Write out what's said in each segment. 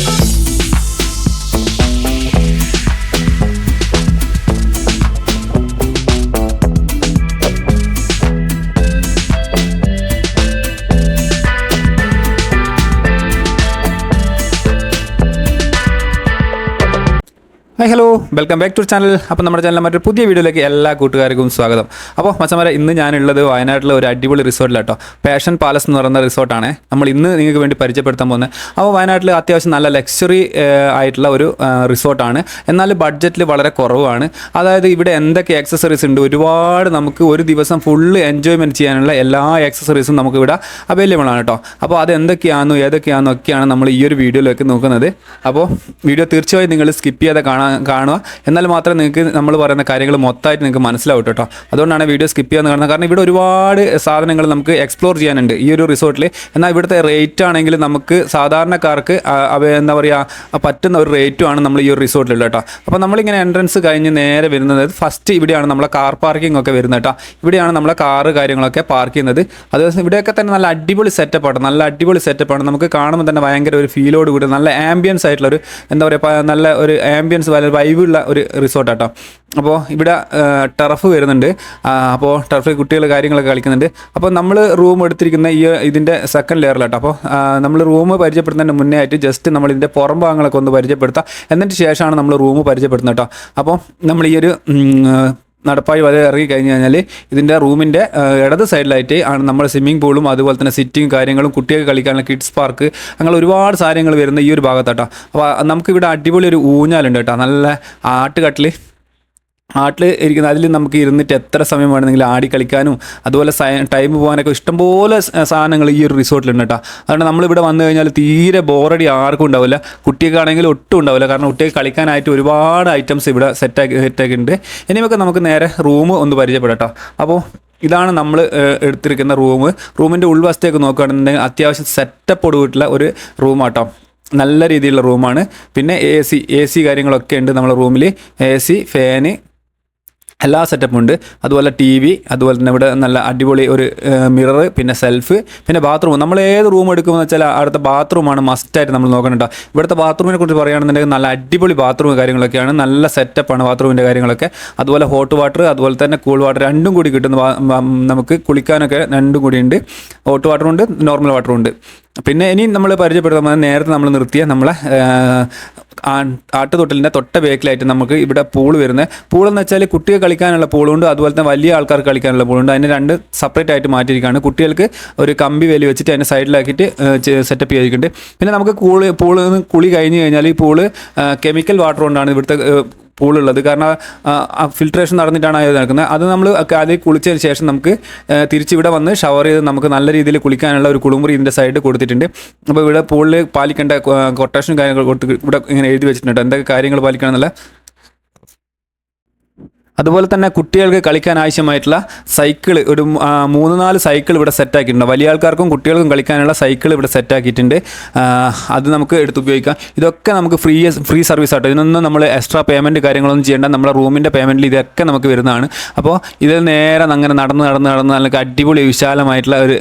Thank you. Welcome back to channel അപ്പോൾ നമ്മുടെ ചാനലിലെ മറ്റൊരു പുതിയ വീഡിയോയിലേക്ക് എല്ലാ കൂട്ടുകാർക്കും സ്വാഗതം. അപ്പോൾ മച്ചമാരെ ഇന്ന് ഞാനുള്ളത് വയനാട്ടിലെ ഒരു അടിപൊളി റിസോർട്ടിലാട്ടോ പാഷൻ പാലസ് എന്ന് പറയുന്ന റിസോർട്ടാണ് നമ്മൾ ഇന്ന് നിങ്ങൾക്ക് വേണ്ടി പരിചയപ്പെടുത്താൻ പോകുന്നത്. അപ്പോൾ വയനാട്ടിൽ അത്യാവശ്യം നല്ല ലക്ഷറി ആയിട്ടുള്ള ഒരു റിസോർട്ടാണ് എന്നാൽ ബഡ്ജറ്റിൽ വളരെ കുറവാണ്. അതായത് ഇവിടെ എന്തൊക്കെ ആക്സസറീസ് ഉണ്ട്? ഒരുപാട് നമുക്ക് ഒരു ദിവസം ഫുള്ള് എൻജോയ്മെന്റ് ചെയ്യാനുള്ള എല്ലാ ആക്സസറീസും നമുക്ക് ഇവിടെ അവൈലബിൾ ആണ് കേട്ടോ അപ്പോൾ അത് എന്തൊക്കെയാണെന്നും ഏതൊക്കെയാണെന്നൊക്കെയാണ് നമ്മൾ ഈ ഒരു വീഡിയോയിലേക്ക് നോക്കുന്നത്. അപ്പോൾ വീഡിയോ തീർച്ചയായും നിങ്ങൾ സ്കിപ്പ് ചെയ്യാതെ കാണാൻ കാണുക. എന്നാൽ മാത്രമേ നിങ്ങൾക്ക് നമ്മൾ പറയുന്ന കാര്യങ്ങൾ മൊത്തമായിട്ട് നിങ്ങൾക്ക് മനസ്സിലാവും കേട്ടോ. അതുകൊണ്ടാണ് വീഡിയോ സ്കിപ്പ് ചെയ്യാന്ന് കാണുന്നത് കാരണം ഇവിടെ ഒരുപാട് സാധനങ്ങൾ നമുക്ക് എക്സ്പ്ലോർ ചെയ്യാനുണ്ട് ഈ ഒരു റിസോർട്ടിൽ എന്നാൽ ഇവിടുത്തെ റേറ്റ് ആണെങ്കിൽ നമുക്ക് സാധാരണക്കാർക്ക് എന്താ പറയുക പറ്റുന്ന ഒരു റേറ്റുമാണ് നമ്മൾ ഈ ഒരു റിസോർട്ടിലുള്ള കേട്ടോ. അപ്പോൾ നമ്മളിങ്ങനെ എൻട്രൻസ് കഴിഞ്ഞ് നേരെ വരുന്നത് ഫസ്റ്റ് ഇവിടെയാണ് നമ്മളെ കാർ പാർക്കിംഗ് ഒക്കെ വരുന്നത് കേട്ടോ. ഇവിടെയാണ് നമ്മളെ കാറ് കാര്യങ്ങളൊക്കെ പാർക്ക് ചെയ്യുന്നത്. അത് ഇവിടെയൊക്കെ തന്നെ നല്ല അടിപൊളി സെറ്റപ്പ് ആണ്. നല്ല അടിപൊളി സെറ്റപ്പ് ആണ്. നമുക്ക് കാണുമ്പോൾ തന്നെ ഭയങ്കര ഒരു ഫീലോട് കൂടി നല്ല ആംബിയൻസ് ആയിട്ടുള്ള ഒരു എന്താ പറയുക നല്ല ഒരു ആംബിയൻസ് വളരെ വൈബുള്ള ഒരു റിസോർട്ട് കേട്ടോ അപ്പോൾ ഇവിടെ ടർഫ് വരുന്നുണ്ട്. അപ്പോൾ ടർഫിൽ കുട്ടികൾ കാര്യങ്ങളൊക്കെ കളിക്കുന്നുണ്ട്. അപ്പോൾ നമ്മൾ റൂം എടുത്തിരിക്കുന്ന ഈ ഇതിന്റെ സെക്കൻഡ് ലെയറിലാട്ടോ അപ്പോൾ നമ്മൾ റൂം പരിചയപ്പെടുന്നതിന് മുന്നേ ആയിട്ട് ജസ്റ്റ് നമ്മൾ ഇതിന്റെ പുറം ഭാഗങ്ങളൊക്കെ ഒന്ന് പരിചയപ്പെടുത്താം. എന്നിട്ട് ശേഷമാണ് നമ്മൾ റൂം പരിചയപ്പെടുന്നത് കേട്ടോ. അപ്പോൾ നമ്മൾ ഈ ഒരു നടപ്പായി വരെ ഇറങ്ങി കഴിഞ്ഞ് കഴിഞ്ഞാൽ ഇതിന്റെ റൂമിന്റെ ഇടത് സൈഡിലായിട്ട് ആണ് നമ്മൾ സ്വിമ്മിംഗ് പൂളും അതുപോലെ തന്നെ സിറ്റിങ് കാര്യങ്ങളും കുട്ടികൾക്ക് കളിക്കാനുള്ള കിഡ്സ് പാർക്ക് അങ്ങനെ ഒരുപാട് കാര്യങ്ങൾ വരുന്ന ഈ ഒരു ഭാഗത്താട്ടോ. അപ്പോൾ നമുക്കിവിടെ അടിപൊളി ഒരു ഊഞ്ഞാലുണ്ട് കേട്ടോ. നല്ല ആട്ടുകട്ടിൽ ആട്ടിൽ ഇരിക്കുന്ന അതിൽ നമുക്ക് ഇരുന്നിട്ട് എത്ര സമയം വേണമെങ്കിലും ആടി കളിക്കാനും അതുപോലെ ടൈം പോകാനൊക്കെ ഇഷ്ടംപോലെ സാധനങ്ങൾ ഈ ഒരു റിസോർട്ടിലുണ്ട് കേട്ടോ. അതുകൊണ്ട് നമ്മളിവിടെ വന്നു കഴിഞ്ഞാൽ തീരെ ബോറടി ആർക്കും ഉണ്ടാവില്ല. കുട്ടിക്കാണെങ്കിൽ ഒട്ടും ഉണ്ടാവില്ല. കാരണം കുട്ടിയെ കളിക്കാനായിട്ട് ഒരുപാട് ഐറ്റംസ് ഇവിടെ സെറ്റാക്കി സെറ്റാക്കിയിട്ടുണ്ട് ഇനിയൊക്കെ നമുക്ക് നേരെ റൂം ഒന്ന് പരിചയപ്പെടാം അപ്പോൾ ഇതാണ് നമ്മൾ എടുത്തിരിക്കുന്ന റൂം റൂമിന്റെ ഉൾവശത്തേക്ക് നോക്കുകയാണെന്നുണ്ടെങ്കിൽ അത്യാവശ്യം സെറ്റപ്പ് ഒടുവിട്ടുള്ള ഒരു റൂമാട്ടോ നല്ല രീതിയിലുള്ള റൂമാണ് പിന്നെ എ സി എ സി കാര്യങ്ങളൊക്കെ ഉണ്ട് നമ്മുടെ റൂമിൽ എ സി ഫാന് എല്ലാ സെറ്റപ്പും ഉണ്ട്. അതുപോലെ ടി വി അതുപോലെ തന്നെ ഇവിടെ നല്ല അടിപൊളി ഒരു മിറർ പിന്നെ സെൽഫ് പിന്നെ ബാത്റൂം നമ്മൾ ഏത് റൂം എടുക്കുമെന്ന് വെച്ചാൽ അടുത്ത ബാത്റൂമാണ് മസ്റ്റായിട്ട് നമ്മൾ നോക്കണം കേട്ടോ ഇവിടുത്തെ ബാത്റൂമിനെ കുറിച്ച് പറയുകയാണെന്നുണ്ടെങ്കിൽ നല്ല അടിപൊളി ബാത്റൂം കാര്യങ്ങളൊക്കെയാണ്. നല്ല സെറ്റപ്പാണ് ബാത്റൂമിന്റെ കാര്യങ്ങളൊക്കെ. അതുപോലെ ഹോട്ട് വാട്ടർ അതുപോലെ തന്നെ കൂൾ വാട്ടർ രണ്ടും കൂടി കിട്ടുന്ന നമുക്ക് കുളിക്കാനൊക്കെ രണ്ടും കൂടി ഉണ്ട്. ഹോട്ട് വാട്ടറും ഉണ്ട് നോർമൽ വാട്ടറും ഉണ്ട്. പിന്നെ ഇനി നമ്മൾ പരിചയപ്പെടുത്താൻ നേരത്തെ നമ്മൾ നിർത്തിയ നമ്മളെ ആട്ടുതൊട്ടലിന്റെ തൊട്ട ബേക്കിലായിട്ട് നമുക്ക് ഇവിടെ പൂൾ വരുന്നത്. പൂൾ എന്ന് വെച്ചാൽ കുട്ടികൾ കളിക്കാനുള്ള പൂളുണ്ട് അതുപോലെ തന്നെ വലിയ ആൾക്കാർക്ക് കളിക്കാനുള്ള പൂളുണ്ട്. അതിന് രണ്ട് സെപ്പറേറ്റ് ആയിട്ട് മാറ്റിയിരിക്കുകയാണ്. കുട്ടികൾക്ക് ഒരു കമ്പി വേലി വെച്ചിട്ട് അതിന്റെ സൈഡിലാക്കിയിട്ട് സെറ്റപ്പ് ചെയ്തിട്ടുണ്ട് പിന്നെ നമുക്ക് കൂൾ പൂൾ കുളി കഴിഞ്ഞ് കഴിഞ്ഞാൽ ഈ പൂൾ കെമിക്കൽ വാട്ടർ കൊണ്ടാണ് ഇവിടുത്തെ പൂളുള്ളത്. കാരണം ഫിൽട്രേഷൻ നടന്നിട്ടാണ് അത് നടക്കുന്നത്. അത് നമ്മൾ അതിൽ കുളിച്ചതിന് ശേഷം നമുക്ക് തിരിച്ചിവിടെ വന്ന് ഷവർ ചെയ്ത് നമുക്ക് നല്ല രീതിയിൽ കുളിക്കാനുള്ള ഒരു കുളിമുറി ഇതിന്റെ സൈഡ് കൊടുത്തിട്ടുണ്ട്. അപ്പോൾ ഇവിടെ പൂളിൽ പാലിക്കേണ്ട കൊട്ടേഷൻ കാര്യങ്ങൾ കൊടുത്ത് ഇവിടെ ഇങ്ങനെ എഴുതി വെച്ചിട്ടുണ്ട്. എന്തൊക്കെ കാര്യങ്ങൾ പാലിക്കണം എന്നുള്ള അതുപോലെ തന്നെ കുട്ടികൾക്ക് കളിക്കാൻ ആവശ്യമായിട്ടുള്ള സൈക്കിൾ ഒരു മൂന്ന് നാല് സൈക്കിൾ ഇവിടെ സെറ്റാക്കിയിട്ടുണ്ട് വലിയ ആൾക്കാർക്കും കുട്ടികൾക്കും കളിക്കാനുള്ള സൈക്കിൾ ഇവിടെ സെറ്റാക്കിയിട്ടുണ്ട് അത് നമുക്ക് എടുത്ത് ഉപയോഗിക്കാം. ഇതൊക്കെ നമുക്ക് ഫ്രീ ഫ്രീ സർവീസ് ആട്ടോ. ഇതിനൊന്നും നമ്മൾ എക്സ്ട്രാ പേയ്മെന്റ് കാര്യങ്ങളൊന്നും ചെയ്യേണ്ട. നമ്മുടെ റൂമിന്റെ പേയ്മെന്റിൽ ഇതൊക്കെ നമുക്ക് വരുന്നതാണ്. അപ്പോൾ ഇതിൽ നേരെ അങ്ങനെ നടന്ന് നടന്ന് നടന്ന് നല്ല അടിപൊളി വിശാലമായിട്ടുള്ള ഒരു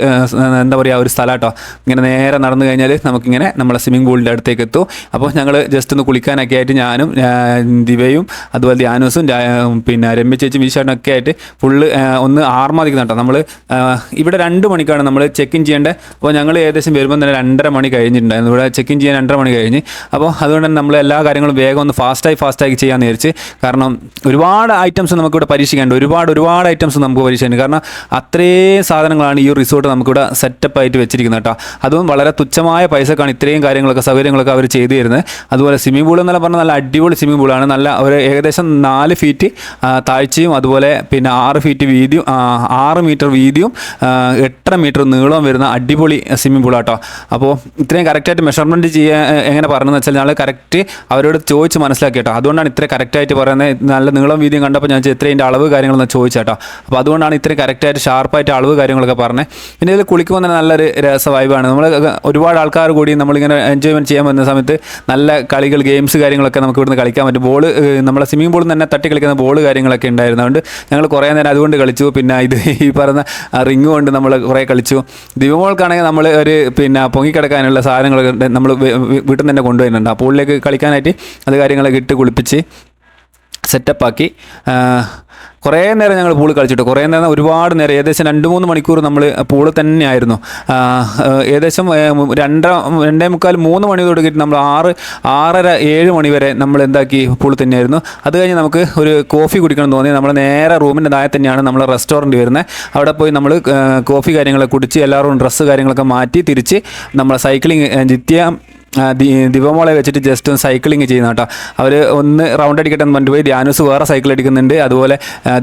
എന്താ പറയുക ഒരു സ്ഥലം ഇങ്ങനെ നേരെ നടന്നു കഴിഞ്ഞാൽ നമുക്കിങ്ങനെ നമ്മളെ സ്വിമ്മിംഗ് പൂളിന്റെ അടുത്തേക്ക് എത്തും. അപ്പോൾ ഞങ്ങൾ ജസ്റ്റ് ഒന്ന് കുളിക്കാനൊക്കെ ആയിട്ട് ഞാനും ദിവയും അതുപോലെ ധ്യാനോസും രാ- പിന്നെ രമ്യ ചേച്ചി വീശാനൊക്കെ ആയിട്ട് ഫുള്ള് ഒന്ന് ആർമാദിക്കുന്ന കേട്ടോ. നമ്മൾ ഇവിടെ രണ്ട് മണിക്കാണ് നമ്മൾ ചെക്ക് ഇൻ ചെയ്യേണ്ടത്. അപ്പോൾ ഞങ്ങൾ ഏകദേശം വരുമ്പോൾ തന്നെ രണ്ടര മണി കഴിഞ്ഞിട്ടുണ്ടായിരുന്നു. ഇവിടെ ചെക്ക് ഇൻ ചെയ്യാൻ രണ്ടര മണി കഴിഞ്ഞ്. അപ്പോൾ അതുകൊണ്ട് തന്നെ നമ്മൾ എല്ലാ കാര്യങ്ങളും വേഗം ഒന്ന് ഫാസ്റ്റായി ഫാസ്റ്റായി ചെയ്യാൻ വിചാരിച്ച് കാരണം ഒരുപാട് ഐറ്റംസ് നമുക്കിവിടെ പരീക്ഷിക്കാനുണ്ട് ഒരുപാട് ഒരുപാട് ഐറ്റംസ് നമുക്ക് പരീക്ഷിക്കാനുണ്ട് കാരണം അത്രയും സാധനങ്ങളാണ് ഈ റിസോർട്ട് നമുക്കിവിടെ സെറ്റപ്പ് ആയിട്ട് വെച്ചിരിക്കുന്നത് കേട്ടോ. അതും വളരെ തുച്ഛമായ പൈസക്കാണ് ഇത്രയും കാര്യങ്ങളൊക്കെ സൗകര്യങ്ങളൊക്കെ അവർ ചെയ്തു തരുന്നത്. അതുപോലെ സ്വിമ്മിംഗ് പൂൾ എന്നല്ല പറഞ്ഞാൽ നല്ല അടിപൊളി സ്വിമ്മിംഗ് പൂളാണ് നല്ല ഒരു ഏകദേശം നാല് ഫീറ്റ് താഴ്ചയും അതുപോലെ പിന്നെ ആറ് ഫീറ്റ് വീതിയും ആറ് മീറ്റർ വീതിയും എട്ടര മീറ്റർ നീളവും വരുന്ന അടിപൊളി സ്വിമ്മിംഗ് പൂൾ കേട്ടോ അപ്പോൾ ഇത്രയും കറക്റ്റായിട്ട് മെഷർമെന്റ് ചെയ്യാൻ എങ്ങനെ പറഞ്ഞതെന്ന് വെച്ചാൽ ഞങ്ങൾ കറക്റ്റ് അവരോട് ചോദിച്ച് മനസ്സിലാക്കി കേട്ടോ അതുകൊണ്ടാണ് ഇത്ര കറക്റ്റായിട്ട് പറയുന്നത്. നല്ല നീളം വീതിയും കണ്ടപ്പോൾ ഞാൻ ഇത്രയും ഇതിന്റെ അളവ് കാര്യങ്ങളൊന്ന് ചോദിച്ചാട്ടോ അപ്പോൾ അതുകൊണ്ടാണ് ഇത്രയും കറക്റ്റായിട്ട് ഷാർപ്പായിട്ട് അളവ് കാര്യങ്ങളൊക്കെ പറഞ്ഞത് പിന്നെ ഇതിൽ കുളിക്കുമ്പോൾ തന്നെ നല്ലൊരു രസ വൈബാണ് നമ്മൾ ഒരുപാട് ആൾക്കാർ കൂടി നമ്മളിങ്ങനെ എൻജോയ്മെന്റ് ചെയ്യാൻ വന്ന സമയത്ത് നല്ല കളികൾ ഗെയിംസ് കാര്യങ്ങളൊക്കെ നമുക്ക് ഇവിടുന്ന് കളിക്കാൻ പറ്റും. ബോൾ നമ്മളെ സ്വിമ്മിംഗ് പൂളിൽ തന്നെ തട്ടി കളിക്കുന്ന ബോൾ കാര്യങ്ങൾ കാര്യങ്ങളൊക്കെ ഉണ്ടായിരുന്നതുകൊണ്ട് ഞങ്ങൾ കുറേ നേരം അതുകൊണ്ട് കളിച്ചു. പിന്നെ ഇത് ഈ പറഞ്ഞ റിങ് കൊണ്ട് നമ്മൾ കുറേ കളിച്ചു. ദിവമോൾക്കാണെങ്കിൽ നമ്മൾ ഒരു പിന്നെ പൊങ്ങിക്കിടക്കാനുള്ള സാധനങ്ങളൊക്കെ നമ്മൾ വീട്ടിൽ നിന്ന് തന്നെ കൊണ്ടുവരുന്നുണ്ട് ആ പൂളിലേക്ക് കളിക്കാനായിട്ട് അത് കാര്യങ്ങളൊക്കെ ഇട്ട് കുളിപ്പിച്ച് സെറ്റപ്പാക്കി കുറേ നേരം ഞങ്ങൾ പൂൾ കളിച്ചിട്ട് കുറേ നേരം ഒരുപാട് നേരം ഏകദേശം രണ്ട് മൂന്ന് മണിക്കൂർ നമ്മൾ പൂൾ തന്നെയായിരുന്നു. ഏകദേശം രണ്ടര രണ്ടേ മുക്കാൽ മൂന്ന് മണി തുടങ്ങിയിട്ട് നമ്മൾ ആറ് ആറര ഏഴ് മണി വരെ നമ്മൾ എന്താക്കി പൂൾ തന്നെയായിരുന്നു. അത് കഴിഞ്ഞ് നമുക്ക് ഒരു കോഫി കുടിക്കണം തോന്നി. നമ്മൾ നേരെ റൂമിന്റെ താഴെ തന്നെയാണ് നമ്മൾ റെസ്റ്റോറന്റ് വരുന്നത് അവിടെ പോയി നമ്മൾ കോഫി കാര്യങ്ങളൊക്കെ കുടിച്ച് എല്ലാവരും ഡ്രസ്സ് കാര്യങ്ങളൊക്കെ മാറ്റി തിരിച്ച് നമ്മൾ സൈക്ലിംഗ് ജിത്യ ദിവമോളെ വെച്ചിട്ട് ജസ്റ്റ് ഒന്ന് സൈക്ലിംഗ് ചെയ്യുന്ന കേട്ടോ. അവർ ഒന്ന് റൗണ്ട് അടിക്കട്ടെ എന്ന് പറഞ്ഞിട്ട് പോയി. ധ്യാനൂസ് വേറെ സൈക്കിൾ എടുക്കുന്നുണ്ട്. അതുപോലെ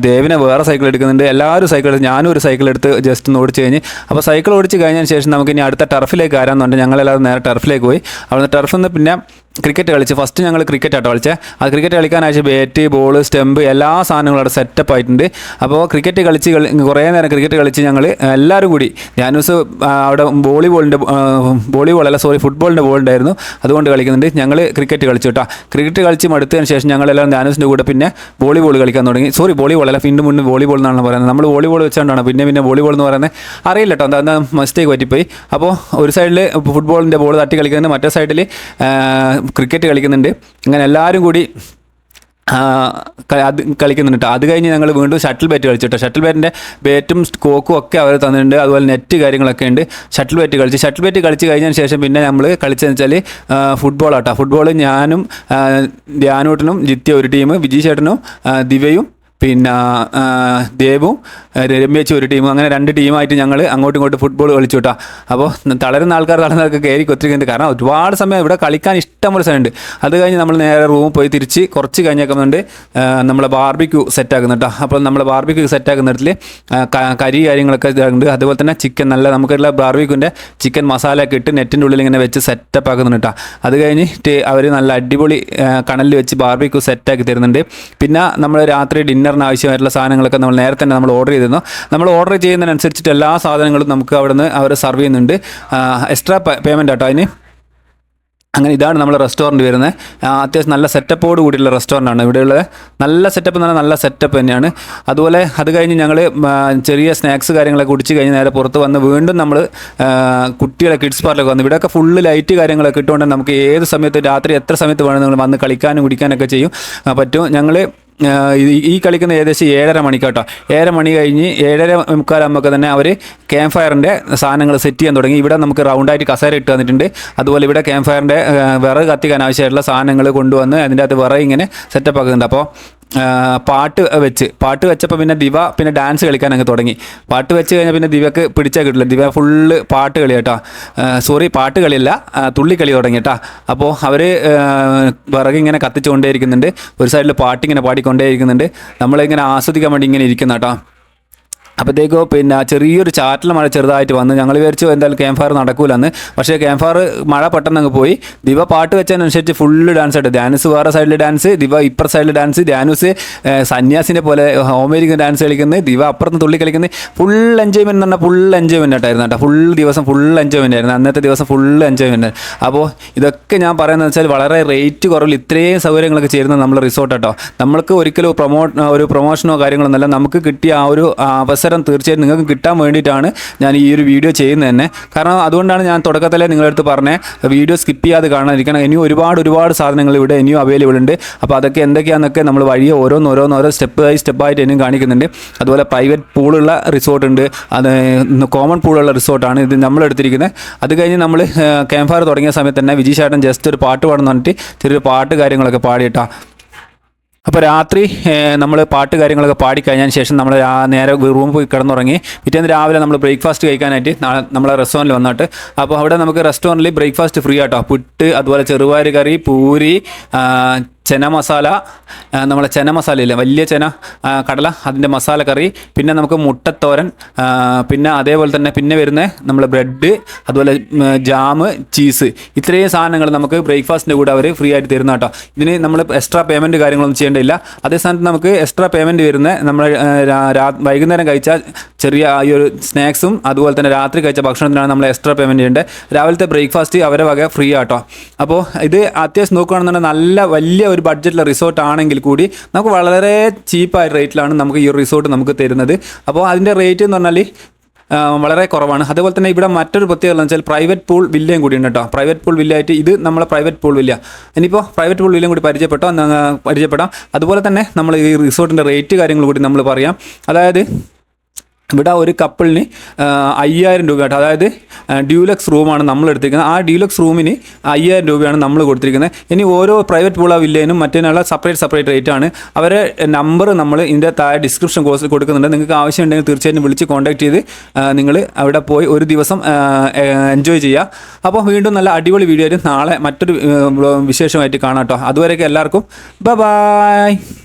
ദേവിനെ വേറെ സൈക്കിൾ എടുക്കുന്നുണ്ട്. എല്ലാവരും സൈക്കിൾ എടുത്ത് ഞാനും ഒരു സൈക്കിൾ എടുത്ത് ജസ്റ്റ് ഒന്ന് ഓടിച്ച് കഴിഞ്ഞ്. അപ്പോൾ സൈക്കിൾ ഓടിച്ച് കഴിഞ്ഞതിന് ശേഷം നമുക്ക് ഇനി അടുത്ത ടർഫിലേക്ക് ആരാന്നുണ്ട് ഞങ്ങളെല്ലാവരും നേരെ ടർഫിലേക്ക് പോയി. അവിടുന്ന് ടർഫിൽ നിന്ന് പിന്നെ ക്രിക്കറ്റ് കളിച്ച് ഫസ്റ്റ് ഞങ്ങൾ ക്രിക്കറ്റ് ആട്ടോ കളിച്ചത് ആ ക്രിക്കറ്റ് കളിക്കാനായിട്ട് ബാറ്റ് ബോൾ സ്റ്റെമ്പ് എല്ലാ സാധനങ്ങളും അവിടെ സെറ്റപ്പ് ആയിട്ടുണ്ട്. അപ്പോൾ ക്രിക്കറ്റ് കളിച്ച് കളി കുറേ നേരം ക്രിക്കറ്റ് കളിച്ച് ഞങ്ങൾ എല്ലാവരും കൂടി ഞാനൂസ് അവിടെ വോളിബോളിന്റെ വോളിബോൾ അല്ല സോറി ഫുട്ബോളിന്റെ ബോൾ ഉണ്ടായിരുന്നു. അതുകൊണ്ട് കളിക്കുന്നുണ്ട്. ഞങ്ങൾ ക്രിക്കറ്റ് കളിച്ചു കേട്ടോ ക്രിക്കറ്റ് കളിച്ച് മടുത്തതിന് ശേഷം ഞങ്ങളെല്ലാം ഞാനൂസിന്റെ കൂടെ പിന്നെ വോളിബോൾ കളിക്കാൻ തുടങ്ങി. സോറി വോളിബോൾ അല്ല വീണ്ടും മുന്നേ വോളിബോൾ എന്നാണ് പറയുന്നത്. നമ്മൾ വോളിബോൾ വെച്ചുകൊണ്ടാണ് പിന്നെ പിന്നെ വോളിബോൾ എന്ന് പറയുന്നത്. അറിയില്ല കേട്ടോ എന്താ മസ്റ്റേക്ക് പറ്റിപ്പോയി. അപ്പോൾ ഒരു സൈഡിൽ ഫുട്ബോളിന്റെ ബോൾ തട്ടി കളിക്കുന്നുണ്ട് മറ്റേ സൈഡിൽ ക്രിക്കറ്റ് കളിക്കുന്നുണ്ട്. അങ്ങനെ എല്ലാവരും കൂടി അത് കളിക്കുന്നുണ്ട്. അത് കഴിഞ്ഞ് ഞങ്ങൾ വീണ്ടും ഷട്ടിൽ ബാറ്റ് കളിച്ചിട്ടോ ഷട്ടിൽ ബാറ്റിന്റെ ബാറ്റും കോക്കും ഒക്കെ അവർ തന്നിട്ടുണ്ട്. അതുപോലെ നെറ്റ് കാര്യങ്ങളൊക്കെ ഉണ്ട്. ഷട്ടിൽ ബാറ്റ് കളിച്ച്. ഷട്ടിൽ ബാറ്റ് കളിച്ച് കഴിഞ്ഞതിന് ശേഷം പിന്നെ നമ്മൾ കളിച്ചതെന്ന് വെച്ചാൽ ഫുട്ബോൾ ആട്ടോ. ഫുട്ബോൾ ഞാനും ധ്യാനൂട്ടനും ജിത്യ ഒരു ടീം വിജയ് ചേട്ടനും ദിവയും പിന്നെ ദേവു ആ, ഒരു ടീമും അങ്ങനെ രണ്ട് ടീമായിട്ട് ഞങ്ങൾ അങ്ങോട്ടും ഇങ്ങോട്ടും ഫുട്ബോൾ കളിച്ചു കേട്ടോ അപ്പോൾ തളരുന്ന ആൾക്കാർ തളരുന്ന ആൾക്കാർ കയറി കൊത്തിരിക്കുന്നുണ്ട്. കാരണം ഒരുപാട് സമയം ഇവിടെ കളിക്കാൻ ഇഷ്ടംപോലെ സമയമുണ്ട്. അത് കഴിഞ്ഞ് നമ്മൾ നേരെ റൂം പോയി തിരിച്ച് കുറച്ച് കഴിഞ്ഞേക്കുന്നുണ്ട് നമ്മളെ ബാർബിക്യൂ സെറ്റ് ആക്കുന്നുണ്ട് കേട്ടോ അപ്പോൾ നമ്മളെ ബാർബിക്യൂ സെറ്റ് ആക്കുന്നിടത്തിൽ കരി കാര്യങ്ങളൊക്കെ ഇതാകുന്നുണ്ട് അതുപോലെ തന്നെ ചിക്കൻ നല്ല നമുക്കുള്ള ബാർബിക്യൂന്റെ ചിക്കൻ മസാല ഒക്കെ ഇട്ട് നെറ്റിന്റെ ഉള്ളിൽ ഇങ്ങനെ വെച്ച് സെറ്റപ്പ് ആക്കുന്നുണ്ട് കേട്ടോ അത് കഴിഞ്ഞിട്ട് അവർ നല്ല അടിപൊളി കണലിൽ വെച്ച് ബാർബിക്യൂ സെറ്റാക്കി തരുന്നുണ്ട്. പിന്നെ നമ്മൾ രാത്രി ഡിന്നറിന് ആവശ്യമായിട്ടുള്ള സാധനങ്ങളൊക്കെ നമ്മൾ നേരത്തെ തന്നെ നമ്മൾ ഓർഡർ ചെയ്തിരുന്നു. നമ്മൾ ഓർഡർ ചെയ്യുന്നതിനനുസരിച്ചിട്ട് എല്ലാ സാധനങ്ങളും നമുക്ക് അവിടുന്ന് അവർ സർവ് ചെയ്യുന്നുണ്ട്. എക്സ്ട്രാ പേയ്മെന്റ് ആട്ടോ അതിന്. അങ്ങനെ ഇതാണ് നമ്മുടെ റെസ്റ്റോറന്റ് വരുന്നത്. അത്യാവശ്യം നല്ല സെറ്റപ്പോട് കൂടിയുള്ള റെസ്റ്റോറന്റ് ആണ് ഇവിടെയുള്ളത് നല്ല സെറ്റപ്പ് എന്ന് പറഞ്ഞാൽ നല്ല സെറ്റപ്പ് തന്നെയാണ്. അതുപോലെ അത് കഴിഞ്ഞ് ഞങ്ങൾ ചെറിയ സ്നാക്സ് കാര്യങ്ങളൊക്കെ കുടിച്ച് കഴിഞ്ഞ് നേരെ പുറത്ത് വന്ന് വീണ്ടും നമ്മൾ കുട്ടികളെ കിഡ്സ് പാർക്കിലൊക്കെ വന്ന് ഇവിടെയൊക്കെ ഫുള്ള് ലൈറ്റ് കാര്യങ്ങളൊക്കെ ഇട്ടുകൊണ്ട് നമുക്ക് ഏത് സമയത്ത് രാത്രി എത്ര സമയത്ത് വേണം നിങ്ങൾ വന്ന് കളിക്കാനും കുടിക്കാനൊക്കെ ചെയ്യും. പറ്റും. ഞങ്ങൾ ഈ- കളിക്കുന്ന ഏകദേശം ഏഴര മണിക്കാട്ടോ. ഏഴര മണി കഴിഞ്ഞ് ഏഴര മുക്കാലാകുമ്പോൾ തന്നെ അവർ ക്യാമ്പ് ഫയറിന്റെ സാധനങ്ങൾ സെറ്റ് ചെയ്യാൻ തുടങ്ങി. ഇവിടെ നമുക്ക് റൗണ്ടായിട്ട് കസേര ഇട്ട് തന്നിട്ടുണ്ട്. അതുപോലെ ഇവിടെ ക്യാമ്പ് ഫയറിന്റെ വിറക് കത്തിക്കാൻ ആവശ്യമായിട്ടുള്ള സാധനങ്ങൾ കൊണ്ടുവന്ന് അതിന്റെ അകത്ത് വിറക് ഇങ്ങനെ സെറ്റപ്പ് ആക്കുന്നുണ്ട്. അപ്പോൾ പാട്ട് വെച്ച്. പാട്ട് വെച്ചപ്പോൾ പിന്നെ ദിവ പിന്നെ ഡാൻസ് കളിക്കാൻ അങ്ങ് തുടങ്ങി. പാട്ട് വെച്ച് കഴിഞ്ഞാൽ പിന്നെ ദിവക്ക് പിടിച്ചാൽ കിട്ടില്ല ദിവ ഫുള്ള് പാട്ട് കളി കേട്ടോ സോറി പാട്ട് കളിയല്ല തുള്ളി തുള്ളിക്കളി തുടങ്ങി കേട്ടോ അപ്പോൾ അവർ വിറക് ഇങ്ങനെ കത്തിച്ചുകൊണ്ടേയിരിക്കുന്നുണ്ട്. ഒരു സൈഡിൽ പാട്ടിങ്ങനെ പാടിക്കൊണ്ടേയിരിക്കുന്നുണ്ട്. നമ്മളിങ്ങനെ ആസ്വദിക്കാൻ വേണ്ടി ഇങ്ങനെ ഇരിക്കുന്ന കേട്ടോ അപ്പോഴത്തേക്കോ പിന്നെ ചെറിയൊരു ചാറ്റൽ മഴ ചെറുതായിട്ട് വന്ന് ഞങ്ങൾ വിചാരിച്ചു എന്തായാലും ക്യാമ്പ് ഫയർ നടക്കൂലെന്ന്. പക്ഷേ ക്യാമ്പ് ഫയർ മഴ പെട്ടെന്ന് അങ്ങ് പോയി. ദിവ പാട്ട് വെച്ചതിനനുസരിച്ച് ഫുള്ള് ഡാൻസ് ആയിട്ട്. ധ്യാനസ് വേറെ സൈഡിൽ ഡാൻസ് ദിവ ഇപ്പുറ സൈഡിൽ ഡാൻസ് ധ്യാനൂസ് സന്യാസിനെ പോലെ ഹോമേരിക്കൻ ഡാൻസ് കളിക്കുന്നത് ദിവ അപ്പുറത്ത് തുള്ളി കളിക്കുന്നത് ഫുൾ എൻജോയ്മെന്റ് പറഞ്ഞാൽ ഫുൾ എൻജോയ്മെന്റ് ആയിട്ടായിരുന്നു കേട്ടോ. ഫുൾ ദിവസം ഫുൾ എൻജോയ്മെന്റ് ആയിരുന്നു. അന്നത്തെ ദിവസം ഫുൾ എൻജോയ്മെന്റ് അപ്പോൾ ഇതൊക്കെ ഞാൻ പറയുന്നത് വെച്ചാൽ വളരെ റേറ്റ് കുറവിൽ ഇത്രയും സൗകര്യങ്ങളൊക്കെ ചേരുന്ന നമ്മൾ റിസോർട്ട് കേട്ടോ നമ്മൾക്ക് ഒരിക്കലും പ്രൊമോ ഒരു പ്രൊമോഷനോ കാര്യങ്ങളൊന്നുമല്ല നമുക്ക് കിട്ടിയ ആ ഒരു അവസരം തീർച്ചയായും നിങ്ങൾക്ക് കിട്ടാൻ വേണ്ടിയിട്ടാണ് ഞാൻ ഈ ഒരു വീഡിയോ ചെയ്യുന്നത് തന്നെ. കാരണം അതുകൊണ്ടാണ് ഞാൻ തുടക്കത്തിലെ നിങ്ങളടുത്ത് പറഞ്ഞത് വീഡിയോ സ്കിപ്പ് ചെയ്യാതെ കാണാതിരിക്കണം. ഇനിയും ഒരുപാട് ഒരുപാട് സാധനങ്ങൾ ഇവിടെ ഇനിയും അവൈലബിൾ ഉണ്ട്. അപ്പോൾ അതൊക്കെ എന്തൊക്കെയാണെന്നൊക്കെ നമ്മൾ വഴിയെ ഓരോന്ന് ഓരോന്ന് ഓരോ സ്റ്റെപ്പ് ബൈ സ്റ്റെപ്പായിട്ട് ഇനിയും കാണിക്കുന്നുണ്ട്. അതുപോലെ പ്രൈവറ്റ് പൂളുള്ള റിസോർട്ട് ഉണ്ട്. അത് കോമൺ പൂളുള്ള റിസോർട്ടാണ് ഇത് നമ്മൾ എടുത്തിരിക്കുന്നത്. അത് കഴിഞ്ഞ് നമ്മൾ ക്യാമ്പ് ഫയർ തുടങ്ങിയ സമയത്ത് തന്നെ വിജയ് ചേട്ടൻ ജസ്റ്റ് ഒരു പാട്ട് പാടുന്ന പറഞ്ഞിട്ട് ചെറിയൊരു പാട്ട് കാര്യങ്ങളൊക്കെ പാടിയിട്ടാ. അപ്പോൾ രാത്രി നമ്മൾ പാട്ട് കാര്യങ്ങളൊക്കെ പാടിക്കഴിഞ്ഞതിന് ശേഷം നമ്മൾ നേരെ റൂമിൽ പോയി കിടന്നുറങ്ങി. പിറ്റേന്ന് രാവിലെ നമ്മൾ ബ്രേക്ക്ഫാസ്റ്റ് കഴിക്കാനായിട്ട് നമ്മളെ റെസ്റ്റോറന്റിൽ വന്നിട്ട്. അപ്പോൾ അവിടെ നമുക്ക് റെസ്റ്റോറന്റിൽ ബ്രേക്ക്ഫാസ്റ്റ് ഫ്രീ ആട്ടോ. പുട്ട് അതുപോലെ ചെറുപയർ കറി പൂരി ആ, ചെന മസാല നമ്മളെ ചെന മസാല ഇല്ലേ വലിയ ചെന കടല അതിന്റെ മസാല കറി പിന്നെ നമുക്ക് മുട്ടത്തോരൻ പിന്നെ അതേപോലെ തന്നെ പിന്നെ വരുന്ന നമ്മളെ ബ്രെഡ് അതുപോലെ ജാമ് ചീസ് ഇത്രയും സാധനങ്ങൾ നമുക്ക് ബ്രേക്ക്ഫാസ്റ്റിന്റെ കൂടെ അവർ ഫ്രീ ആയിട്ട് തരുന്ന കേട്ടോ. ഇതിന് നമ്മൾ എക്സ്ട്രാ പേയ്മെന്റ് കാര്യങ്ങളൊന്നും ചെയ്യേണ്ടില്ല അതേ സ്ഥാനത്ത് നമുക്ക് എക്സ്ട്രാ പേയ്മെന്റ് വരുന്ന നമ്മൾ വൈകുന്നേരം കഴിച്ച ചെറിയ ഈ ഒരു സ്നാക്സും അതുപോലെ തന്നെ രാത്രി കഴിച്ച ഭക്ഷണത്തിനാണ് നമ്മൾ എക്സ്ട്രാ പേയ്മെന്റ് ചെയ്യേണ്ടത്. രാവിലത്തെ ബ്രേക്ക്ഫാസ്റ്റ് അവരെ വക ഫ്രീ ആട്ടോ അപ്പോൾ ഇത് അത്യാവശ്യം നോക്കുകയാണെന്നുണ്ടെങ്കിൽ നല്ല വലിയ ഒരു ബഡ്ജറ്റിലെ റിസോർട്ട് ആണെങ്കിൽ കൂടി നമുക്ക് വളരെ ചീപ്പായ റേറ്റിലാണ് നമുക്ക് ഈ റിസോർട്ട് നമുക്ക് തരുന്നത്. അപ്പോൾ അതിന്റെ റേറ്റ് എന്ന് പറഞ്ഞാൽ വളരെ കുറവാണ്. അതുപോലെ തന്നെ ഇവിടെ മറ്റൊരു പ്രത്യേകത എന്ന് വെച്ചാൽ പ്രൈവറ്റ് പൂൾ വില്ലയും കൂടി ഉണ്ട് കേട്ടോ. പ്രൈവറ്റ് പൂൾ വില്ലയായിട്ട് ഇത് നമ്മളെ പ്രൈവറ്റ് പൂൾ വില്ല ഇനിയിപ്പോൾ പ്രൈവറ്റ് പൂൾ വില്ലയും കൂടി പരിചയപ്പെട്ടോ? പരിചയപ്പെടാം. അതുപോലെ തന്നെ നമ്മൾ ഈ റിസോർട്ടിന്റെ റേറ്റ് കാര്യങ്ങൾ കൂടി നമ്മൾ പറയാം. അതായത് ഇവിടെ ഒരു കപ്പിളിന് അയ്യായിരം രൂപ കേട്ടോ. അതായത് ഡ്യൂലക്സ് റൂമാണ് നമ്മൾ എടുത്തിരിക്കുന്നത്. ആ ഡ്യൂലക്സ് റൂമിന് അയ്യായിരം രൂപയാണ് നമ്മൾ കൊടുത്തിരിക്കുന്നത്. ഇനി ഓരോ പ്രൈവറ്റ് പൂള വില്ലേനും മറ്റേനുള്ള സെപ്പറേറ്റ് സെപ്പറേറ്റ് റേറ്റ് ആണ്. അവരെ നമ്പർ നമ്മൾ ഇതിന്റെ താഴെ ഡിസ്ക്രിപ്ഷൻ കോഴ്സിൽ കൊടുക്കുന്നുണ്ട്. നിങ്ങൾക്ക് ആവശ്യമുണ്ടെങ്കിൽ തീർച്ചയായിട്ടും വിളിച്ച് കോൺടാക്ട് ചെയ്ത് നിങ്ങൾ അവിടെ പോയി ഒരു ദിവസം എൻജോയ് ചെയ്യുക. അപ്പോൾ വീണ്ടും നല്ല അടിപൊളി വീഡിയോ നാളെ മറ്റൊരു വിശേഷമായിട്ട് കാണാം കേട്ടോ. അതുവരെയൊക്കെ എല്ലാവർക്കും ബൈ